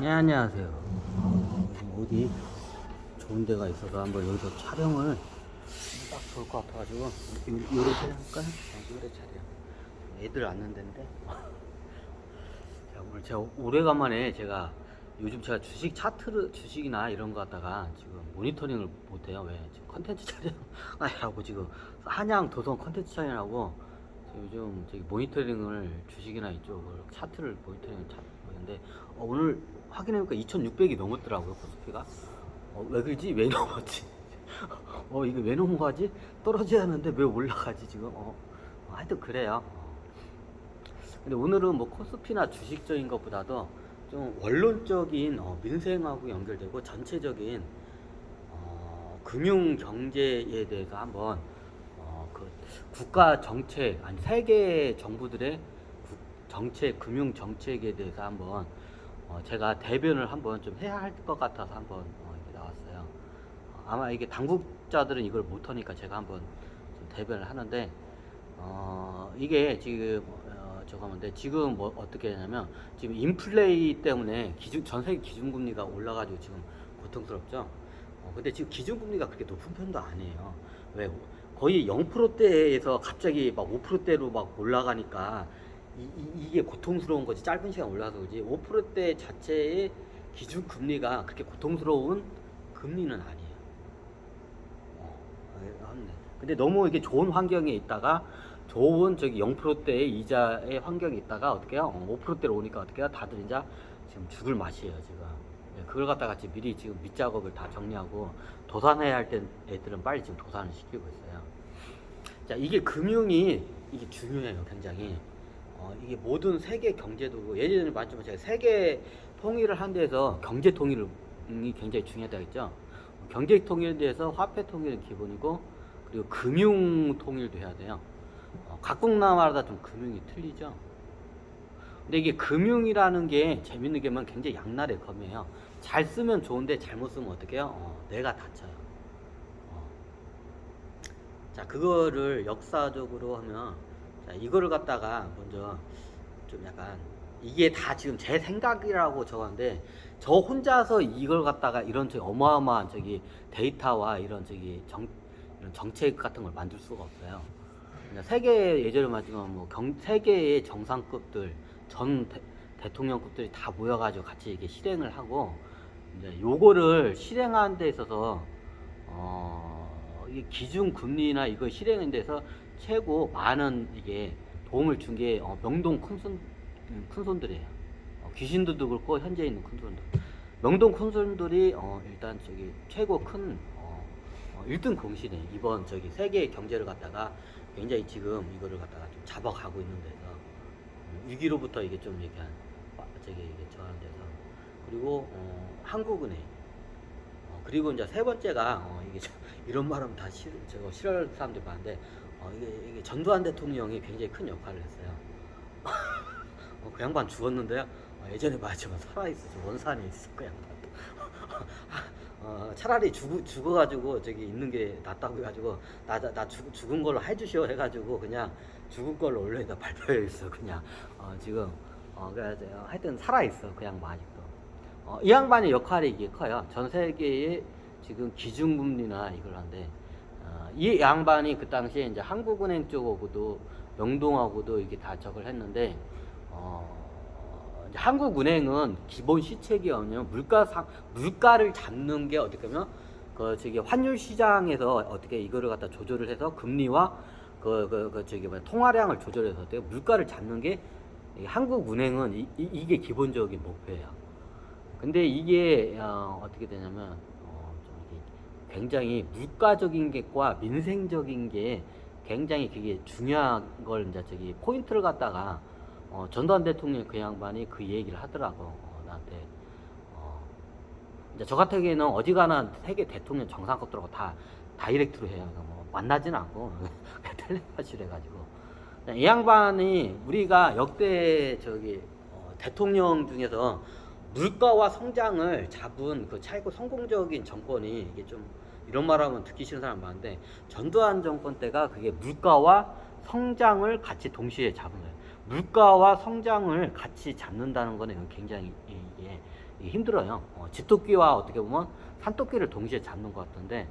네, 안녕하세요. 어디 좋은 데가 있어서 한번 여기서 촬영을 딱 좋을 것 같아가지고 요, 요래 촬영할까요? 어, 요래 촬영. 애들 앉는 데인데. 자, 오늘 제가 오래간만에 제가 요즘 제가 주식 차트를 주식이나 이런 거 갖다가 지금 모니터링을 못해요. 왜? 지금 컨텐츠 촬영하고 지금 한양 도성 컨텐츠 촬영하고 요즘 저기 모니터링을 주식이나 이쪽을 차트를 모니터링을 찾고 있는데 어, 오늘 확인해보니까 2,600이 넘었더라고요 코스피가. 어, 왜 그러지? 왜 넘었지? 어 이거 왜 넘어가지? 떨어져야 하는데 왜 올라가지 지금? 어, 어, 하여튼 그래요. 어. 근데 오늘은 뭐 코스피나 주식적인 것보다도 좀 원론적인 어, 민생하고 연결되고 전체적인 어, 금융 경제에 대해서 한번 어, 그 국가 정책 아니 세계 정부들의 국- 정책 금융 정책에 대해서 한번 어, 제가 대변을 한번 좀 해야 할 것 같아서 한번 어, 이렇게 나왔어요. 어, 아마 이게 당국자들은 이걸 못하니까 제가 한번 좀 대변을 하는데 어, 이게 지금 어, 저거 뭔데 지금 뭐 어떻게 하냐면 지금 인플레이 때문에 기준 전 세계 기준금리가 올라가지고 지금 고통스럽죠. 어, 근데 지금 기준금리가 그렇게 높은 편도 아니에요. 왜 거의 0%대에서 갑자기 막 5%대로 막 올라가니까 이, 게 고통스러운 거지 짧은 시간 올라서 그지 5%대 자체의 기준 금리가 그렇게 고통스러운 금리는 아니에요. 어, 아, 맞네. 근데 너무 이게 좋은 환경에 있다가 좋은 저기 0%대의 이자의 환경에 있다가 어떻게 해요? 어, 5%대로 오니까 어떻게 해요? 다들 이제 지금 죽을 맛이에요 지금. 예, 그걸 갖다가 지금 미리 지금 밑작업을 다 정리하고 도산해야 할 때 애들은 빨리 지금 도산을 시키고 있어요. 자 이게 금융이 이게 중요해요 굉장히. 어, 이게 모든 세계 경제도 예전에 말했지만 제가 세계 통일을 한 데에서 경제 통일이 굉장히 중요하다 했죠. 경제 통일에 대해서 화폐 통일은 기본이고 그리고 금융 통일도 해야 돼요. 어, 각국 나라마다 좀 금융이 틀리죠. 근데 이게 금융이라는 게 재밌는 게면 굉장히 양날의 검이에요. 잘 쓰면 좋은데 잘못 쓰면 어떻게 해요? 어, 내가 다쳐요. 어. 자, 그거를 역사적으로 하면 자, 이거를 갖다가 먼저 좀 약간 이게 다 지금 제 생각이라고 적었는데 저 혼자서 이걸 갖다가 이런 저기 어마어마한 저기 데이터와 이런 저기 정 이런 정책 같은 걸 만들 수가 없어요. 그러니까 세계 예전에 말했지만 뭐 경, 세계의 정상급들 전 대, 대통령급들이 다 모여가지고 같이 이게 실행을 하고 이제 요거를 실행하는 데 있어서 어, 이 기준 금리나 이거 실행하는 데서 최고 많은 이게 도움을 준게 어, 명동 큰손 큰손들이에요. 어, 귀신들도 그렇고 현재 있는 큰손들. 명동 큰손들이 어, 일단 저기 최고 큰 어, 어, 1등 공신에 이번 저기 세계 경제를 갖다가 굉장히 지금 이거를 갖다가 좀 잡아가고 있는 데서 음, 위기로부터 이게 좀 이렇게 한, 와- 저기 이게 저하는 데서 그리고 어, 한국은행 어, 그리고 이제 세 번째가 어, 이게 저- 이런 말하면 다 싫, 저거 싫어하는 사람들이 많은데 어, 이게, 이게 전두환 대통령이 굉장히 큰 역할을 했어요. 어, 그 양반 죽었는데요. 어, 예전에 말했지만 살아있어. 저 원산에 있어. 그 양반도. 어, 차라리 죽, 죽어가지고 저기 있는 게 낫다고 해가지고 나, 나, 나 죽, 죽은 걸로 해주시오 해가지고 그냥 죽은 걸로 원래다 발표해 있어. 그냥 어, 지금 어, 그래서 하여튼 살아있어. 그 양반 아직도. 어, 이 양반의 역할이 이게 커요. 전 세계의 지금 기준금리나 이걸 한데 어, 이 양반이 그 당시에 이제 한국은행 쪽하고도 명동하고도 이게 다 적을 했는데 어, 한국은행은 기본 시책이 뭐냐면 물가 상 물가를 잡는 게 어떻게 보면 그 저기 환율 시장에서 어떻게 이거를 갖다 조절을 해서 금리와 그, 그, 그 저기 뭐 통화량을 조절해서 어떻게 물가를 잡는 게이 한국은행은 이, 이, 이 게 기본적인 목표예요. 근데 이게 어, 어떻게 되냐면 굉장히 물가적인 게과 민생적인 게 굉장히 그게 중요한 걸 이제 저기 포인트를 갖다가 어, 전두환 대통령 그 양반이 그 얘기를 하더라고 어, 나한테 어, 이제 저 같은 경우에는 어지간한 세계 대통령 정상급들하고 다 다이렉트로 해요. 그러니까 뭐 만나지는 않고 텔레파시로 해가지고 이 양반이 우리가 역대 저기 어, 대통령 중에서 물가와 성장을 잡은 그 최고 성공적인 정권이 이게 좀 이런 말하면 듣기 싫은 사람 많은데 전두환 정권 때가 그게 물가와 성장을 같이 동시에 잡은 거예요. 물가와 성장을 같이 잡는다는 거는 굉장히 이게, 힘들어요. 어, 집토끼와 어떻게 보면 산토끼를 동시에 잡는 것 같은데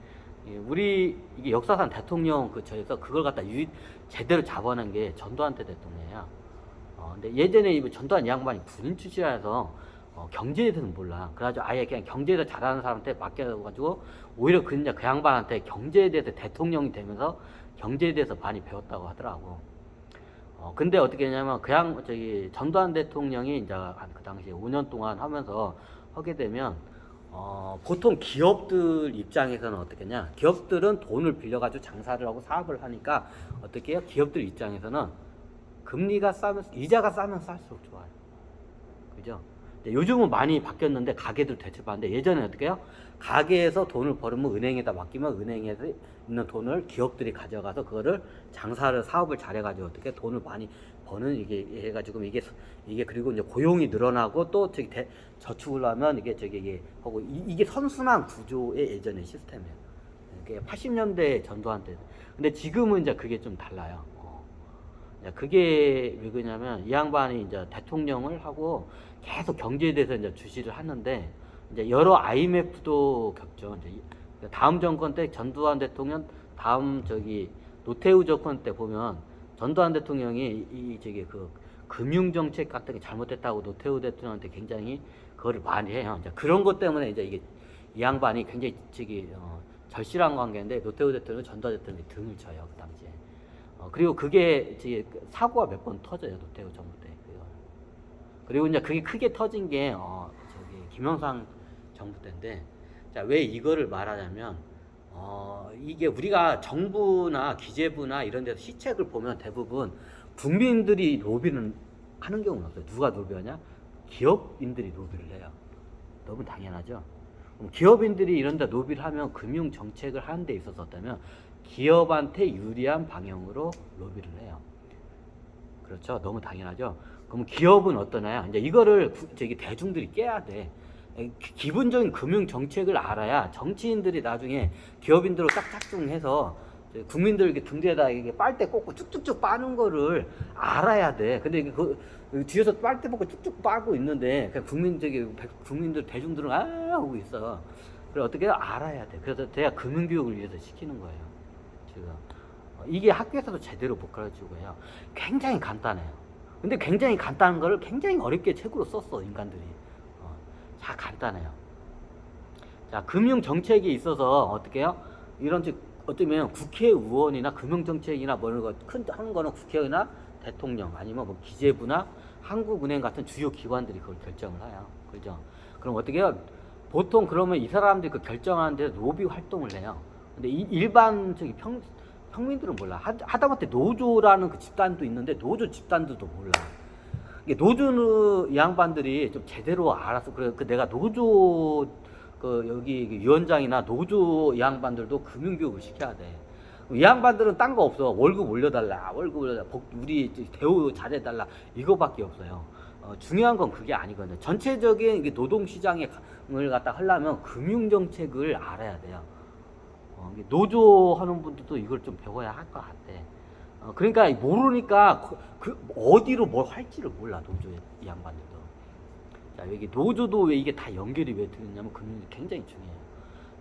예, 우리 이게 역사상 대통령 그 저에서 그걸 갖다 유, 제대로 잡아낸 게 전두환 때 대통령이야. 어, 근데 예전에 이 전두환 이 양반이 군인 출신이라서 어, 경제에 대해서는 몰라. 그래가지고 아예 그냥 경제에 대해서 잘하는 사람한테 맡겨가지고 오히려 그, 이제 그 양반한테 경제에 대해서 대통령이 되면서 경제에 대해서 많이 배웠다고 하더라고. 어, 근데 어떻게 했냐면 그냥 저기 전두환 대통령이 이제 한그 당시에 5년 동안 하면서 하게 되면 어, 보통 기업들 입장에서는 어떻게냐? 기업들은 돈을 빌려가지고 장사를 하고 사업을 하니까 어떻게 해요? 기업들 입장에서는 금리가 싸면 이자가 싸면 쌀수록 좋아요. 그죠? 근데 요즘은 많이 바뀌었는데 가게들 대출받는데 예전에 어떻게 해요? 가게에서 돈을 벌으면 은행에다 맡기면 은행에서 있는 돈을 기업들이 가져가서 그거를 장사를 사업을 잘해가지고 어떻게 돈을 많이 버는 이게 해가지고 이게 이게 그리고 이제 고용이 늘어나고 또 저기 대, 저축을 하면 이게 저기 이게 하고 이, 이게 선순환 구조의 예전의 시스템이에요. 이게 80년대 전두환 때. 근데 지금은 이제 그게 좀 달라요. 그게 왜 그러냐면 이 양반이 이제 대통령을 하고 계속 경제에 대해서 이제 주시를 하는데 이제 여러 IMF도 겪죠. 이제 이- 다음 정권 때 전두환 대통령 다음 저기 노태우 정권 때 보면 전두환 대통령이 이, 이 저기 그 금융 정책 같은 게 잘못됐다고 노태우 대통령한테 굉장히 그거를 많이 해요. 이제 그런 것 때문에 이제 이게 이 양반이 굉장히 저기 어, 절실한 관계인데 노태우 대통령 전두환 대통령이 등을 쳐요 그 당시에. 어, 그리고 그게 사고가 몇 번 터져요 노태우 정부 때. 그거. 그리고 이제 그게 크게 터진 게 어, 저기 김영삼 정부 때인데 자왜 이거를 말하냐면 어, 이게 우리가 정부나 기재부나 이런 데서 시책을 보면 대부분 국민들이 로비는 하는 경우는 없어요. 누가 로비하냐? 기업인들이 로비를 해요. 너무 당연하죠. 기업인들이 이런 데 로비를 하면 금융 정책을 하는 데 있어서 어떠면 기업한테 유리한 방향으로 로비를 해요. 그렇죠. 너무 당연하죠. 그럼 기업은 어떠나요? 이제 이거를 구- 저기 대중들이 깨야 돼. 기본적인 금융 정책을 알아야 정치인들이 나중에 기업인들로 딱 작중해서 이제 국민들 이렇게 등 뒤에다 이게 빨대 꽂고 쭉쭉쭉 빠는 거를 알아야 돼. 근데 그그 뒤에서 빨대 꽂고 쭉쭉 빠고 있는데 그냥 국민 저기 백- 국민들 대중들은 아 하고 있어. 그래 어떻게? 알아야 돼. 그래서 대학 금융 교육을 위해서 시키는 거예요. 지금 어, 이게 학교에서도 제대로 못 가르치고요. 굉장히 간단해요. 근데 굉장히 간단한 거를 굉장히 어렵게 책으로 썼어 인간들이. 어, 자 간단해요. 자 금융 정책에 있어서 어떻게 해요? 이런 즉 어쩌면 국회의원이나 금융 정책이나 뭐 거큰 하는 거는 국회의나 대통령 아니면 뭐 기재부나 한국은행 같은 주요 기관들이 그걸 결정을 해요. 그죠? 그럼 어떻게 해요? 보통 그러면 이 사람들이 그 결정하는데 로비 활동을 해요. 근데 이 일반 저기 평 평민들은 몰라. 하- 하다못해 노조라는 그 집단도 있는데 노조 집단들도 몰라. 이게 노조 이 양반들이 좀 제대로 알아서 그래 그 내가 노조 그 여기 그 위원장이나 노조 이 양반들도 금융 교육을 시켜야 돼. 이 양반들은 딴 거 없어. 월급 올려달라. 월급 올려달라. 복- 우리 대우 잘해달라. 이거밖에 없어요. 어, 중요한 건 그게 아니거든요. 전체적인 이게 노동 시장을 갖다 하려면 금융 정책을 알아야 돼요. 어, 노조 하는 분들도 이걸 좀 배워야 할 것 같아. 어, 그러니까 모르니까 그, 그 어디로 뭘 할지를 몰라 노조 이 양반들도. 자 여기 노조도 왜 이게 다 연결이 왜 되느냐면 금융이 굉장히 중요해요.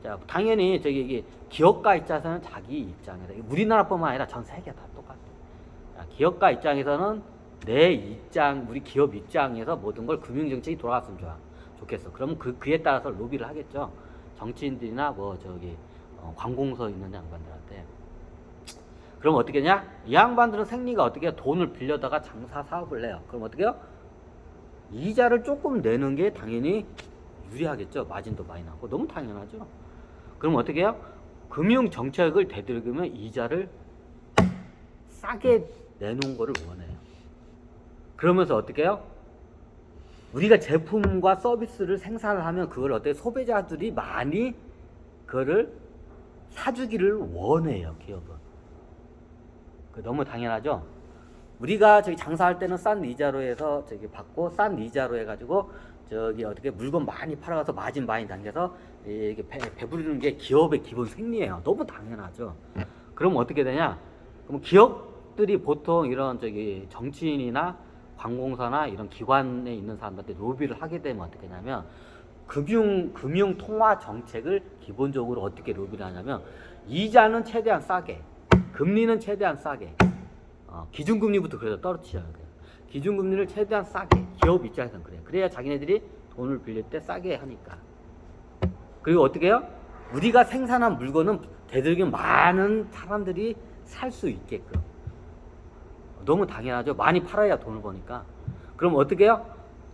자 당연히 저기 이게 기업가 입장에서는 자기 입장에서 우리나라뿐만 아니라 전 세계 다 똑같아. 자, 기업가 입장에서는 내 입장 우리 기업 입장에서 모든 걸 금융 정책이 돌아갔으면 좋아 좋겠어. 그러면 그 그에 따라서 로비를 하겠죠. 정치인들이나 뭐 저기 어, 관공서 있는 양반들한테. 그럼 어떻게 냐? 이 양반들은 생리가 어떻게 해요? 돈을 빌려다가 장사 사업을 해요. 그럼 어떻게 해요? 이자를 조금 내는 게 당연히 유리하겠죠. 마진도 많이 나고 너무 당연하죠. 그럼 어떻게 해요? 금융 정책을 되들으면 이자를 싸게 내놓은 거를 원해요. 그러면서 어떻게 해요? 우리가 제품과 서비스를 생산을 하면 그걸 어때 소비자들이 많이 그거를 사주기를 원해요 기업은. 그 너무 당연하죠. 우리가 저기 장사할 때는 싼 이자로 해서 저기 받고 싼 이자로 해가지고 저기 어떻게 물건 많이 팔아가서 마진 많이 당겨서 이게 배, 배부르는 게 기업의 기본 생리예요. 너무 당연하죠. 그럼 어떻게 되냐? 그럼 기업들이 보통 이런 저기 정치인이나 관공서나 이런 기관에 있는 사람들한테 로비를 하게 되면 어떻게 되냐면 금융 금융 통화 정책을 기본적으로 어떻게 로비를 하냐면 이자는 최대한 싸게, 금리는 최대한 싸게, 어, 기준금리부터 그래서 떨어뜨려야 돼요. 기준금리를 최대한 싸게 기업 입장에서는 그래요. 그래야 자기네들이 돈을 빌릴 때 싸게 하니까. 그리고 어떻게 해요? 우리가 생산한 물건은 되도록이면 많은 사람들이 살 수 있게끔. 너무 당연하죠. 많이 팔아야 돈을 버니까. 그럼 어떻게 해요?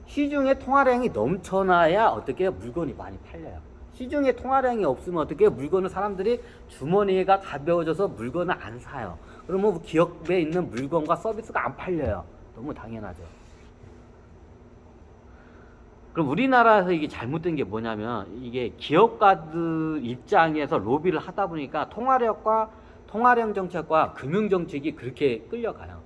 시중에 통화량이 넘쳐나야 어떻게? 물건이 많이 팔려요. 시중에 통화량이 없으면 어떻게? 물건을 사람들이 주머니가 가벼워져서 물건을 안 사요. 그러면 기업에 있는 물건과 서비스가 안 팔려요. 너무 당연하죠. 그럼 우리나라에서 이게 잘못된 게 뭐냐면 이게 기업가들 입장에서 로비를 하다 보니까 통화력과 통화량 정책과 금융 정책이 그렇게 끌려가요.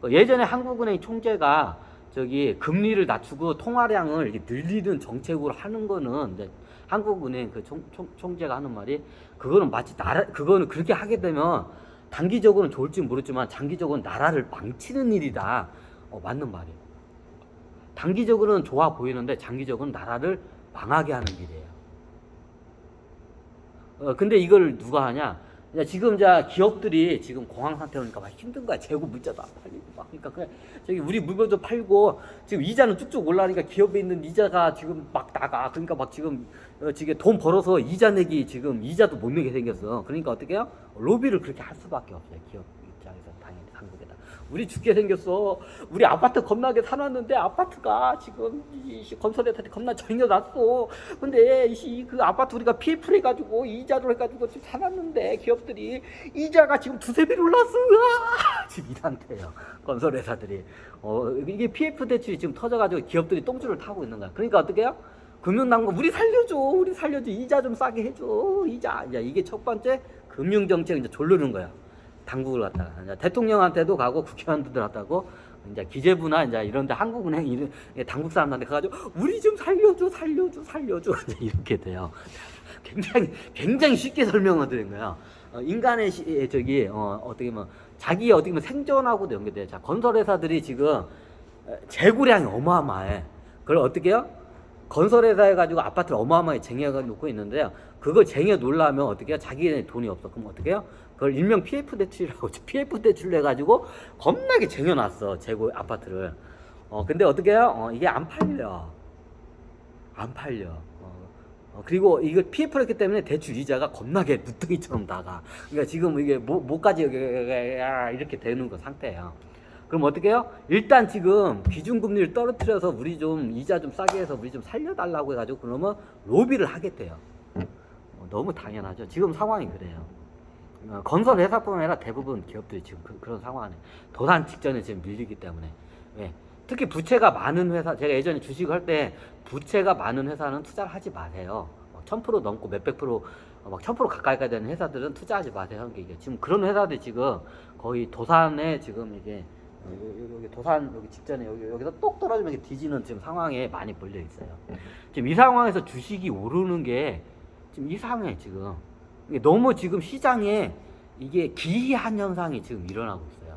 그 예전에 한국은행 총재가 저기 금리를 낮추고 통화량을 늘리는 정책으로 하는 거는 한국은행 그 총, 총, 총재가 하는 말이 그거는 마치 나라 그거는 그렇게 하게 되면 단기적으로는 좋을지 모르지만 장기적으로는 나라를 망치는 일이다. 어, 맞는 말이에요. 단기적으로는 좋아 보이는데 장기적으로는 나라를 망하게 하는 일이에요. 어, 근데 이걸 누가 하냐? 야, 지금 자 기업들이 지금 공황 상태 오니까 막 힘든 거야. 재고 물자도 안 팔리고 막 그러니까 그냥 저기 우리 물건도 팔고 지금 이자는 쭉쭉 올라가니까 기업에 있는 이자가 지금 막 나가. 그러니까 막 지금 어, 지금 돈 벌어서 이자 내기 지금 이자도 못 내게 생겼어. 그러니까 어떻게 해요? 로비를 그렇게 할 수밖에 없어요. 기업 입장에서 당연히 한국에다. 우리 죽게 생겼어. 우리 아파트 겁나게 사놨는데 아파트가 지금 이 씨, 건설회사한테 겁나 정려놨어. 근데 이그 아파트 우리가 PF를 해가지고 이자로 해가지고 지금 사놨는데 기업들이 이자가 지금 두세 배로 올랐어. 으아! 지금 이 상태예요. 건설회사들이. 어 이게 PF 대출이 지금 터져가지고 기업들이 똥줄을 타고 있는 거야. 그러니까 어떻게 해요? 금융당국 우리 살려줘, 우리 살려줘, 이자 좀 싸게 해줘, 이자. 이제 이게 첫 번째 금융정책 이제 졸르는 거야. 당국을 갖다가 이제 대통령한테도 가고 국회의원들 갖다고 이제 기재부나 이제 이런데 한국은행 이런 당국 사람한테 가가지고 우리 좀 살려줘, 살려줘, 살려줘 이제 이렇게 돼요. 굉장히 굉장히 쉽게 설명을 드린 거야. 어, 인간의 시, 에, 저기 어, 어떻게 뭐 자기 어떻게 보면 생존하고도 연결돼요. 자 건설회사들이 지금 에, 재고량이 어마어마해. 그걸 어떻게 해요? 건설회사 해가지고 아파트를 어마어마하게 쟁여가 놓고 있는데요. 그걸 쟁여 놓으려면 어떻게 해요? 자기네 돈이 없어. 그럼 어떻게 해요? 그걸 일명 PF 대출이라고 PF 대출을 해가지고 겁나게 쟁여놨어. 재고 아파트를. 어, 근데 어떻게 해요? 어, 이게 안 팔려. 안 팔려. 어, 어, 그리고 이걸 PF를 했기 때문에 대출 이자가 겁나게 누더기처럼 나가. 그러니까 지금 이게 뭐, 뭐까지 이렇게 되는 거 상태예요. 그럼 어떻게 해요? 일단 지금 기준금리를 떨어뜨려서 우리 좀 이자 좀 싸게 해서 우리 좀 살려달라고 해가지고 그러면 로비를 하겠대요. 어, 너무 당연하죠. 지금 상황이 그래요. 어, 건설 회사뿐만 아니라 대부분 기업들이 지금 그, 런 상황에 도산 직전에 지금 밀리기 때문에 왜? 특히 부채가 많은 회사 제가 예전에 주식을 할때 부채가 많은 회사는 투자를 하지 마세요. 뭐1000% 넘고 몇백 프로 어, 막1000% 가까이가 되는 회사들은 투자하지 마세요. 하는 게 이게 지금 그런 회사들이 지금 거의 도산에 지금 이게 요- 여기 도산 여기 직전에 여기 여기서 똑 떨어지면 이렇게 뒤지는 지금 상황에 많이 몰려 있어요. 지금 이 상황에서 주식이 오르는 게 지금 이상해 지금 너무 지금 시장에 이게 기이한 현상이 지금 일어나고 있어요.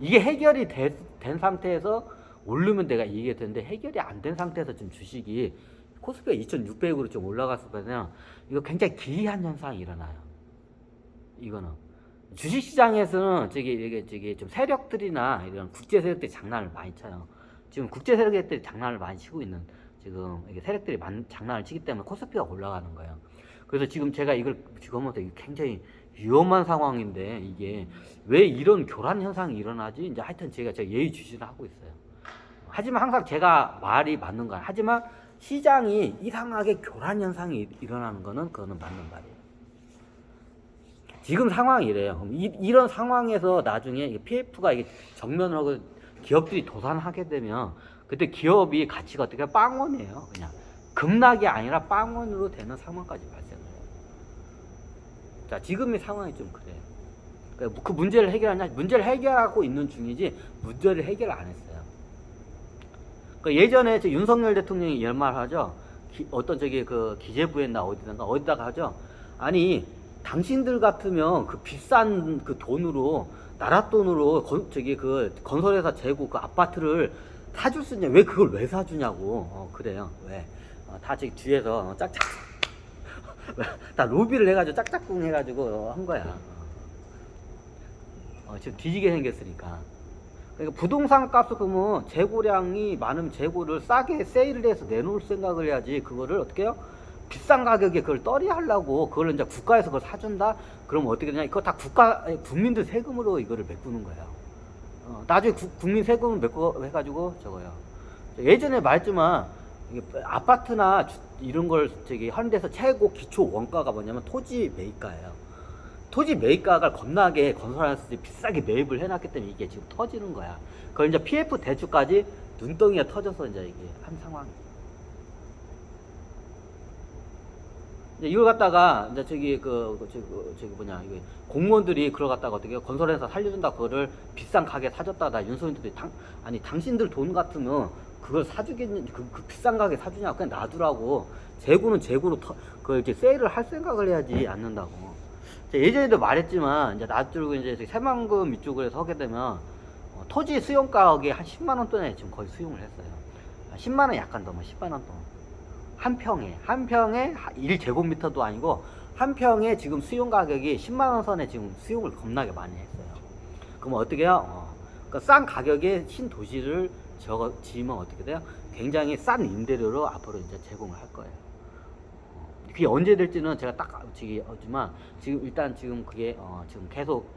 이게 해결이 되- 된 상태에서 오르면 내가 얘기할 텐데 해결이 안 된 상태에서 지금 주식이 코스피가 2,600으로 좀 올라갔을 때는 이거 굉장히 기이한 현상이 일어나요. 이거는 주식 시장에서는 저기 이게 저기 좀 세력들이나 이런 국제 세력들이 장난을 많이 쳐요. 지금 국제 세력들이 장난을 많이 치고 있는 지금 이게 세력들이 만, 장난을 치기 때문에 코스피가 올라가는 거예요. 그래서 지금 제가 이걸 지금 이게 굉장히 위험한 상황인데 이게 왜 이런 교란 현상이 일어나지? 이제 하여튼 제가 제가 예의주시를 하고 있어요. 하지만 항상 제가 말이 맞는 거야. 하지만 시장이 이상하게 교란 현상이 일어나는 거는 그거는 맞는 말이에요. 지금 상황이 이래요. 이, 이런 상황에서 나중에 이 PF가 이게 정면을 하고 기업들이 도산하게 되면 그때 기업이 가치가 어떻게 빵원이에요. 그냥 급락이 아니라 빵원으로 되는 상황까지 발생해요. 자, 지금의 상황이 좀 그래요. 그러니까 그 문제를 해결하냐? 문제를 해결하고 있는 중이지 문제를 해결 안 했어요. 그러니까 예전에 저 윤석열 대통령이 이런 말 하죠. 기- 어떤 저기 그 기재부에 나 어디든가 어디다가 하죠. 아니 당신들 같으면 그 비싼 그 돈으로 나라 돈으로 건, 저기 그 건설회사 재고 그 아파트를 사줄 수 있냐? 왜 그걸 왜 사주냐고? 어, 그래요. 왜? 어, 다 저기 뒤에서 어, 짝짝 다 로비를 해가지고 짝짝꿍 해가지고 어, 한 거야. 어, 지금 뒤지게 생겼으니까. 그러니까 부동산 값을 그러면 재고량이 많으면 재고를 싸게 세일을 해서 내놓을 생각을 해야지 그거를 어떻게 해요? 비싼 가격에 그걸 떨이하려고 그걸 이제 국가에서 그걸 사준다? 그러면 어떻게 되냐? 이거 다 국가, 국민들 세금으로 이거를 메꾸는 거예요. 어, 나중에 국, 국민 세금을 메꿔 해가지고 저거요. 예전에 말했지만 아파트나 주- 이런 걸 저기 하는 데서 최고 기초 원가가 뭐냐면 토지 매입가예요. 토지 매입가가 겁나게 건설하면서 이제 비싸게 매입을 해놨기 때문에 이게 지금 터지는 거야. 그걸 이제 PF 대출까지 눈덩이가 터져서 이제 이게 한 상황. 이제 이걸 갖다가 이제 저기 그, 그 저기, 그 저기 뭐냐 이거 공무원들이 그걸 갖다가 어떻게? 건설회사 살려준다 그거를 비싼 가게 사줬다 나 윤소인들이 당 아니 당신들 돈 같으면 그걸 사주겠니 그, 그 비싼 가게 사주냐 그냥 놔두라고 재고는 재고로 터, 그걸 이제 세일을 할 생각을 해야지 않는다고 예전에도 말했지만 이제 놔두고 이제 새만금 이쪽을 해서 하게 되면 어, 토지 수용 가격이 한 10만 원 돈에 지금 거의 수용을 했어요. 아, 10만 원 약간 넘어 10만 원 돈. 한 평에 한 평에 1제곱미터도 아니고 한 평에 지금 수용 가격이 10만 원 선에 지금 수용을 겁나게 많이 했어요. 그럼 어떻게 해요? 어, 그러니까 싼 가격에 신도시를 저거 지으면 어떻게 돼요? 굉장히 싼 임대료로 앞으로 이제 제공을 할 거예요. 어, 그게 언제 될지는 제가 딱 지기 하지만 지금 일단 지금 그게 어, 지금 계속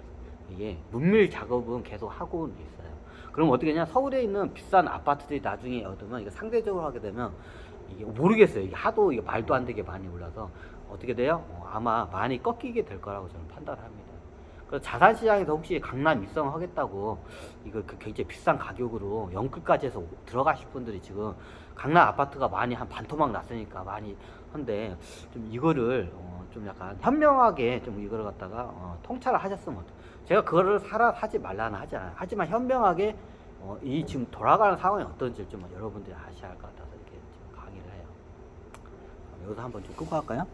이게 문밀 작업은 계속 하고 있어요. 그럼 어떻게 하냐? 서울에 있는 비싼 아파트들이 나중에 얻으면 이거 상대적으로 하게 되면 이게 모르겠어요. 이게 하도 이게 말도 안 되게 많이 올라서 어떻게 돼요? 어, 아마 많이 꺾이게 될 거라고 저는 판단합니다. 그래서 자산 시장에서 혹시 강남 입성 하겠다고 이거 그 굉장히 비싼 가격으로 영끌까지 해서 들어가실 분들이 지금 강남 아파트가 많이 한 반토막 났으니까 많이 한데 좀 이거를 어, 좀 약간 현명하게 좀 이거를 갖다가 어, 통찰을 하셨으면 어떡- 제가 그거를 사라 사지 말라는 하지 않아요. 하지만 현명하게 어, 이 지금 돌아가는 상황이 어떤지 좀 여러분들이 아셔야 할것 해요. 여기서 한번 좀 끄고 할까요?